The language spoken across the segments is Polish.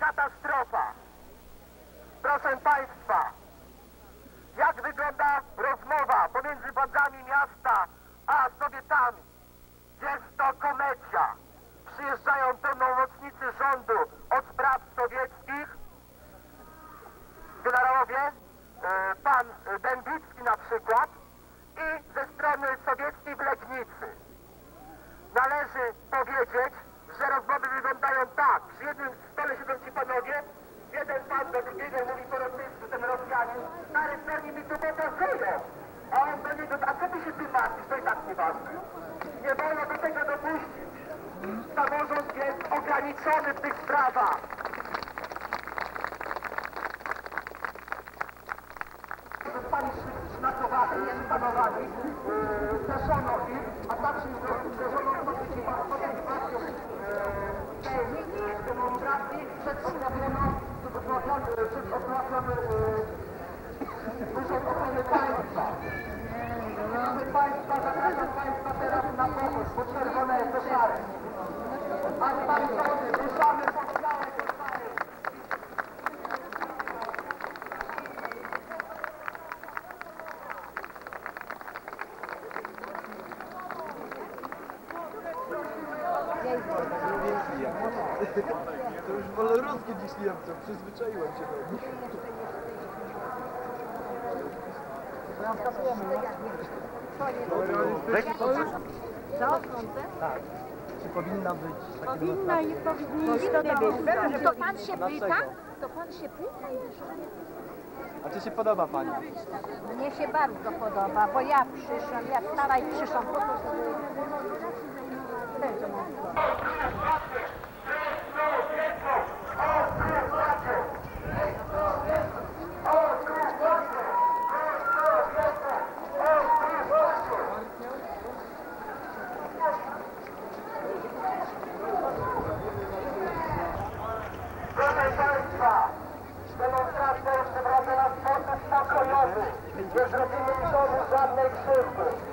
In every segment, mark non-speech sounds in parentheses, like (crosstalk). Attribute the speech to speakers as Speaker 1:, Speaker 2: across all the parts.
Speaker 1: Katastrofa! Proszę Państwa, jak wygląda rozmowa pomiędzy władzami miasta a Sowietami? Jest to komedia. Przyjeżdżają pełnomocnicy rządu od spraw sowieckich, generałowie, e, pan Dębicki na przykład i ze strony sowieckiej w Legnicy. Należy powiedzieć, że rozmowy wyglądają tak. Przy jednym stole siedzą ci panowie, jeden pan do drugiego mówi po rosyjsku, ten Rosjanin, stary pewnie mi tu żyją. A on do niego, a co ty się tym martwisz, to i tak nieważne. Nie wolno do tego dopuścić. Samorząd jest ograniczony w tych sprawach. Zostali szlakowani, szpanowani, yy, zeszono ich, a także motywacji tej demonstracji przedstawiono przez obławiony Urząd Ochrony Państwa. Proszę Państwa, zapraszam Państwa teraz na pomoc, po czerwone koszary.
Speaker 2: To już wolę ruskie niż Niemcom, przyzwyczaiłem się do nich. Tak. Czy powinna być
Speaker 3: Powinna i powinniśmy być. To pan się pyta? To pan się pyta?
Speaker 2: A czy się podoba Pani?
Speaker 3: Mnie się bardzo podoba, bo ja przyszłam, ja stara i przyszłam po to,
Speaker 1: Jeżeli nie są
Speaker 2: żadnych szybków,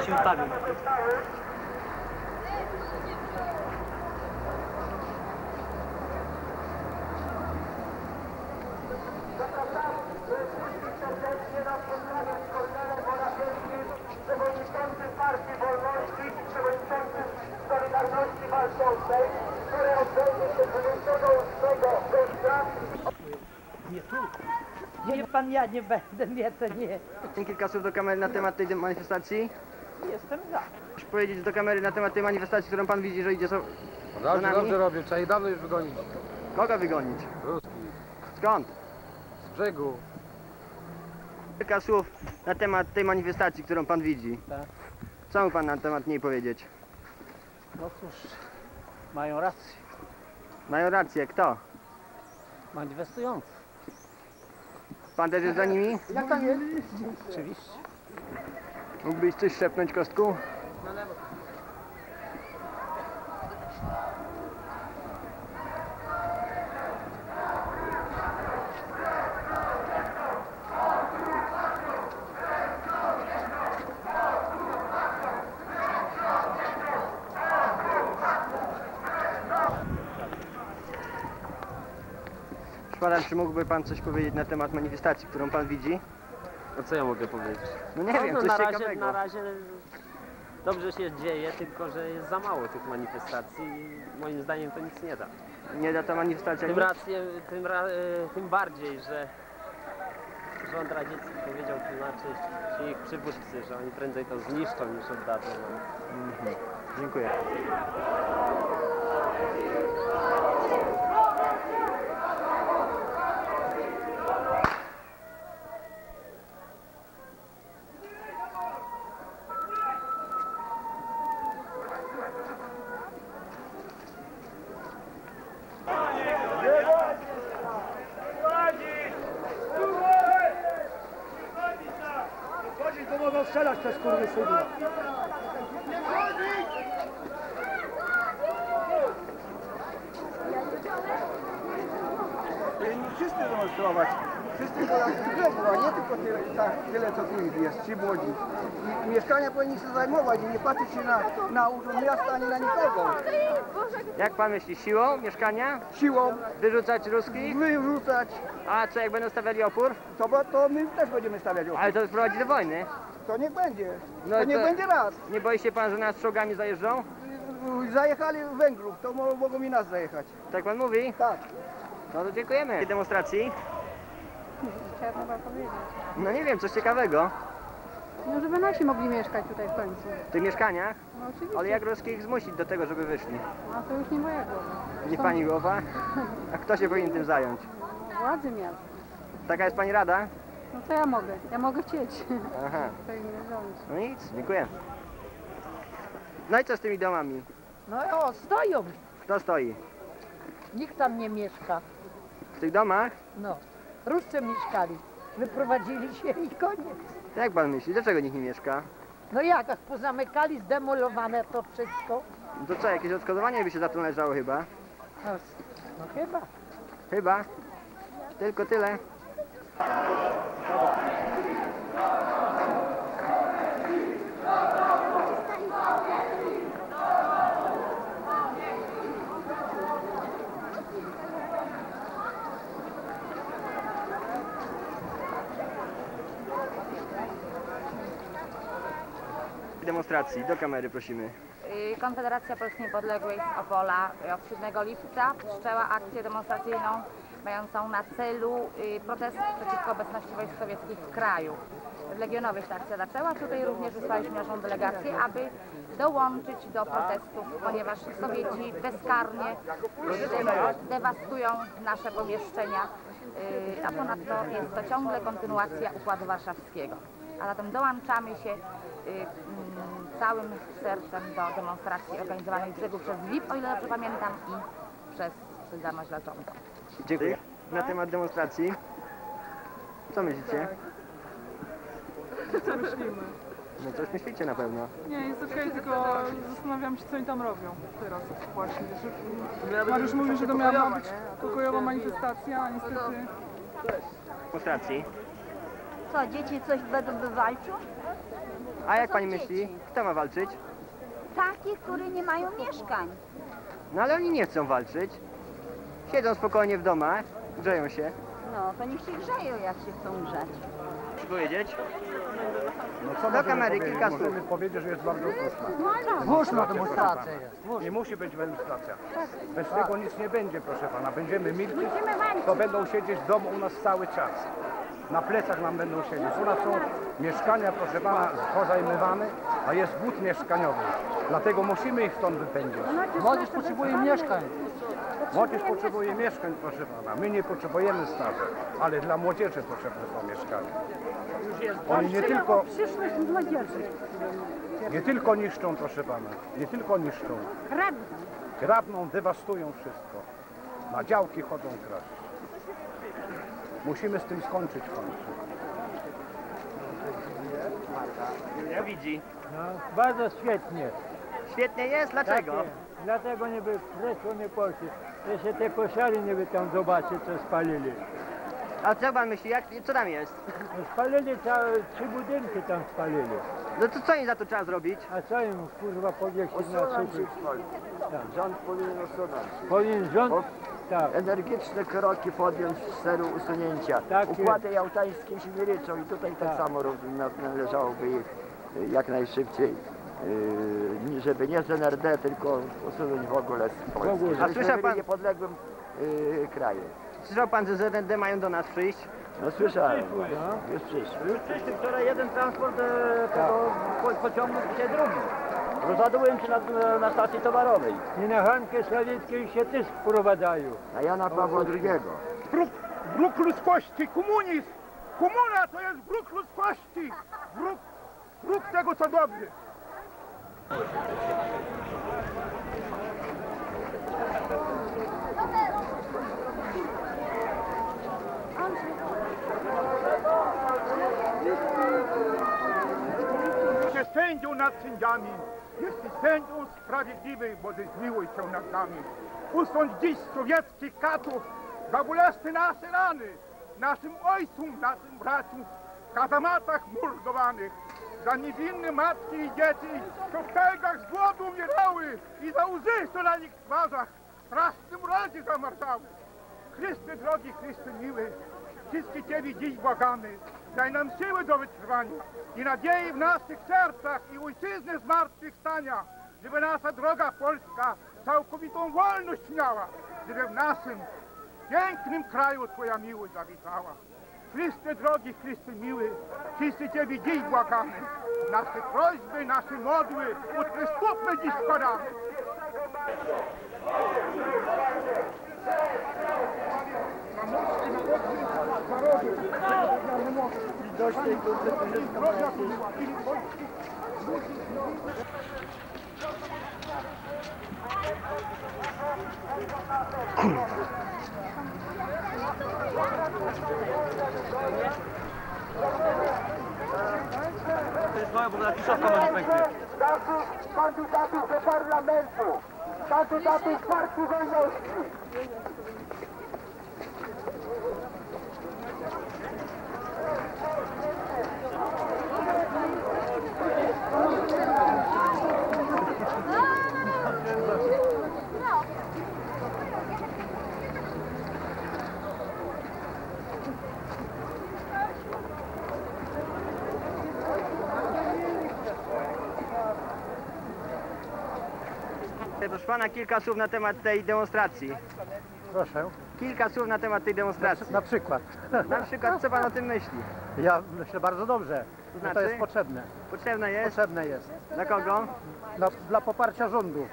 Speaker 2: się
Speaker 1: 28 września
Speaker 4: Nie pan, ja nie będę, mnie to nie.
Speaker 5: Kilka słów do kamery na temat tej manifestacji.
Speaker 4: Jestem za.
Speaker 5: Powiedzieć do kamery na temat tej manifestacji, którą pan widzi, że idzie so... za
Speaker 2: Dobrze,
Speaker 5: nami.
Speaker 2: dobrze robię. Trzeba ich dawno już wygonić.
Speaker 5: Kogo wygonić?
Speaker 2: Ruski.
Speaker 5: Skąd?
Speaker 2: Z brzegu.
Speaker 5: Kilka słów na temat tej manifestacji, którą pan widzi.
Speaker 4: Tak.
Speaker 5: Co mógł pan na temat niej powiedzieć?
Speaker 4: No cóż, mają rację.
Speaker 5: Mają rację, kto?
Speaker 4: Manifestujący.
Speaker 5: Pan też jest za nimi?
Speaker 4: Oczywiście.
Speaker 5: Mógłbyś coś szepnąć, Kostku? Na lewo. Czy mógłby Pan coś powiedzieć na temat manifestacji, którą Pan widzi?
Speaker 6: A co ja mogę powiedzieć?
Speaker 5: No nie wiem,
Speaker 6: no,
Speaker 5: coś
Speaker 6: na razie,
Speaker 5: ciekawego.
Speaker 6: na razie dobrze się dzieje, tylko że jest za mało tych manifestacji i moim zdaniem to nic nie da.
Speaker 5: Nie da ta manifestacja
Speaker 6: Tym, rację, tym, ra, e, tym bardziej, że rząd radziecki powiedział, to znaczy ci ich przywódcy, że oni prędzej to zniszczą niż oddadzą.
Speaker 5: Mhm. Dziękuję.
Speaker 7: Strzelać te skurwysyny. Powinni wszyscy demonstrować. Wszyscy Polacy z brzegu, a nie tylko tyle, tak, tyle co tu ich jest, ci młodzi. I mieszkania powinni się zajmować i nie patrzeć się na, na urząd miasta ani na nikogo.
Speaker 5: Jak pan myśli, siłą mieszkania?
Speaker 7: Siłą
Speaker 5: Wyrzucać ruskich?
Speaker 7: wyrzucać,
Speaker 5: A co, jak będą stawiali opór?
Speaker 7: to, bo- to my też będziemy stawiać opór.
Speaker 5: Ale to prowadzi do wojny.
Speaker 7: To niech będzie.
Speaker 5: No
Speaker 7: to niech
Speaker 5: to-
Speaker 7: będzie raz.
Speaker 5: Nie boi się pan, że nas czołgami zajeżdżą?
Speaker 7: Zajechali Węgrów, to mo- mogą i nas zajechać.
Speaker 5: Tak pan mówi?
Speaker 7: Tak.
Speaker 5: No to dziękujemy. Tej demonstracji?
Speaker 3: Chciałam chyba powiedzieć.
Speaker 5: No nie wiem, coś ciekawego.
Speaker 3: No żeby nasi mogli mieszkać tutaj w końcu.
Speaker 5: W tych mieszkaniach?
Speaker 3: No oczywiście.
Speaker 5: Ale jak ruskich zmusić do tego, żeby wyszli?
Speaker 3: A to już nie moja głowa.
Speaker 5: Nie pani głowa? A kto się powinien tym zająć?
Speaker 3: Władzy miasta.
Speaker 5: Taka jest pani rada?
Speaker 3: No co ja mogę? Ja mogę chcieć.
Speaker 5: Aha. (laughs)
Speaker 3: To inny rząd.
Speaker 5: No nic, dziękuję. No i co z tymi domami?
Speaker 8: No o, stoją.
Speaker 5: Kto stoi?
Speaker 8: Nikt tam nie mieszka.
Speaker 5: W tych domach?
Speaker 8: No. Ruscy mieszkali. Wyprowadzili się i koniec.
Speaker 5: Jak pan myśli? Dlaczego nikt nie mieszka?
Speaker 8: No jak, jak pozamykali, zdemolowane to wszystko.
Speaker 5: No to co, jakieś odszkodowanie by się za to należało chyba?
Speaker 8: No, no chyba.
Speaker 5: Chyba. Tylko tyle. Do kamery prosimy.
Speaker 9: Y, Konfederacja Polski Niepodległej z Opola y, od 7 lipca wszczęła akcję demonstracyjną mającą na celu y, protest przeciwko obecności wojsk sowieckich w kraju. W Legionowie się akcja zaczęła. Tutaj również wysłaliśmy naszą delegację, aby dołączyć do protestów, ponieważ Sowieci bezkarnie dewastują nasze pomieszczenia, a ponadto jest to ciągle kontynuacja Układu Warszawskiego. A zatem dołączamy się całym sercem do demonstracji organizowanej w brzegu przez WIP, o ile dobrze pamiętam, i przez Solidarność Walczącą.
Speaker 5: Dziękuję. Na temat demonstracji. Co myślicie?
Speaker 10: Co myślimy?
Speaker 5: No coś myślicie na pewno.
Speaker 10: Nie, jest okej, tylko zastanawiam się, co oni tam robią teraz właśnie. Że, Mariusz mówił, że to miała być pokojowa manifestacja, a niestety...
Speaker 5: Demonstracji.
Speaker 3: Co, dzieci coś będą wywalczyć?
Speaker 5: A jak pani myśli, kto ma walczyć?
Speaker 3: Takie, które nie mają mieszkań.
Speaker 5: No ale oni nie chcą walczyć. Siedzą spokojnie w domach, grzeją się.
Speaker 3: No, to niech się grzeją, jak się chcą grzać.
Speaker 5: Chcesz powiedzieć?
Speaker 7: No
Speaker 5: Do
Speaker 7: możemy
Speaker 5: kamery kilka słów.
Speaker 7: Możemy powiedzieć, że jest bardzo słuszna. Słuszna demonstracja jest. Nie musi być demonstracja. Bez tego nic nie będzie, proszę pana. Będziemy milki, to będą siedzieć w domu u nas cały czas. Na plecach nam będą siedzieć. U nas są mieszkania, proszę pana, pozajmowane, a jest głód mieszkaniowy. Dlatego musimy ich stąd wypędzić.
Speaker 8: Młodzież potrzebuje mieszkań.
Speaker 7: Młodzież potrzebuje mieszkań, proszę pana. My nie potrzebujemy starzy, ale dla młodzieży potrzebne są mieszkania. Oni nie tylko,
Speaker 3: Przyszłość młodzieży.
Speaker 7: nie tylko niszczą, proszę pana, nie tylko niszczą.
Speaker 3: Kradną.
Speaker 7: Kradną, dewastują wszystko. Na działki chodzą kraść. Musimy z tym skończyć w końcu.
Speaker 5: Jak widzi?
Speaker 4: Bardzo świetnie.
Speaker 5: Świetnie jest? Dlaczego?
Speaker 4: Takie. Dlatego nie by przeszło nie poszli. Jeszcze te koszary nie by tam zobaczyć, co spalili.
Speaker 5: A co pan myśli, jak, co tam jest?
Speaker 4: No Spalili całe, trzy budynki tam spalili.
Speaker 5: No to co im za to trzeba zrobić?
Speaker 4: A co im kurwa powiesić na suchy?
Speaker 11: Rząd powinien usunąć.
Speaker 4: Powinien rząd... Tak.
Speaker 11: Energiczne kroki podjąć w celu usunięcia.
Speaker 4: Tak
Speaker 11: Układy jałtańskie się nie liczą i tutaj tak,
Speaker 4: Tak.
Speaker 11: samo należałoby ich y, jak najszybciej, y, żeby nie z NRD, tylko usunąć w ogóle z Polski.
Speaker 5: A
Speaker 11: byli
Speaker 5: pan-
Speaker 11: niepodległym y, krajem.
Speaker 5: Słyszał pan, że z RND mają do nas przyjść?
Speaker 11: No słyszałem,
Speaker 4: no.
Speaker 11: już przyszły.
Speaker 12: Przyszli wczoraj jeden transport e, tego po, pociągu, dzisiaj drugi. Rozładują się na, na stacji towarowej.
Speaker 4: I na Hankę Sawickiej się też wprowadzają.
Speaker 11: A Jana Pawła II.
Speaker 2: Wróg, wróg ludzkości, komunizm! Komuna to jest wróg ludzkości! Wróg, wróg tego, co dobre! Jesteś sędzią nad sędziami, jesteś sędzią sprawiedliwy, bo zmiłuj się nad nami. Usądź dziś sowieckich katów za bolesne nasze rany, naszym ojcom, naszym braciom w kazamatach mordowanych, za niewinne matki i dzieci, co w pelgach z głodu umierały i za łzy, co na nich twarzach w strasznym mrozie zamarzały. Chryste drogi, Chryste miły, wszystkie Ciebie dziś błagamy, daj nam siły do wytrwania i nadziei w naszych sercach i ojczyznę zmartwychwstania, żeby nasza droga Polska całkowitą wolność miała, żeby w naszym pięknym kraju Twoja miłość zawitała. Chryste drogi, Chryste miły, wszyscy Ciebie dziś błagamy, nasze prośby, nasze modły, utrystupmy dziś składamy.
Speaker 1: Naszych kandydatów do parlamentu, kandydatów Partii Wolności.
Speaker 5: Proszę pana, kilka słów na temat tej demonstracji.
Speaker 2: Proszę.
Speaker 5: Kilka słów na temat tej demonstracji.
Speaker 2: Na przykład.
Speaker 5: Na przykład, co pan o tym myśli?
Speaker 2: Ja myślę bardzo dobrze, że
Speaker 5: znaczy?
Speaker 2: to jest potrzebne.
Speaker 5: Potrzebna jest?
Speaker 2: Potrzebne jest.
Speaker 5: Dla kogo?
Speaker 2: Dla, dla poparcia rządu.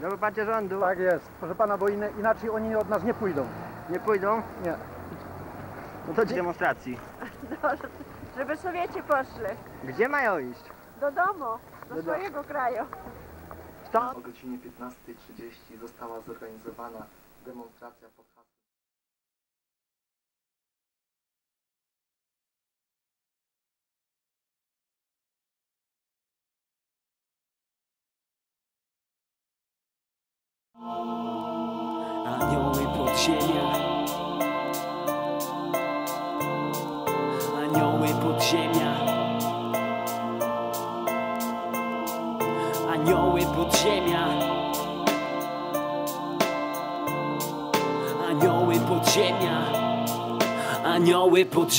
Speaker 5: Dla poparcia rządu?
Speaker 2: Tak jest. Proszę pana, bo inne, inaczej oni od nas nie pójdą.
Speaker 5: Nie pójdą?
Speaker 2: Nie.
Speaker 5: No to demonstracji.
Speaker 3: Żeby Sowieci poszli
Speaker 5: Gdzie mają iść?
Speaker 3: do domu, do swojego kraju.
Speaker 13: O godzinie 15.30 została zorganizowana demonstracja pod hasłem
Speaker 14: Anioły podziemia Podziemia Anioły podziemia. Anioły podziemia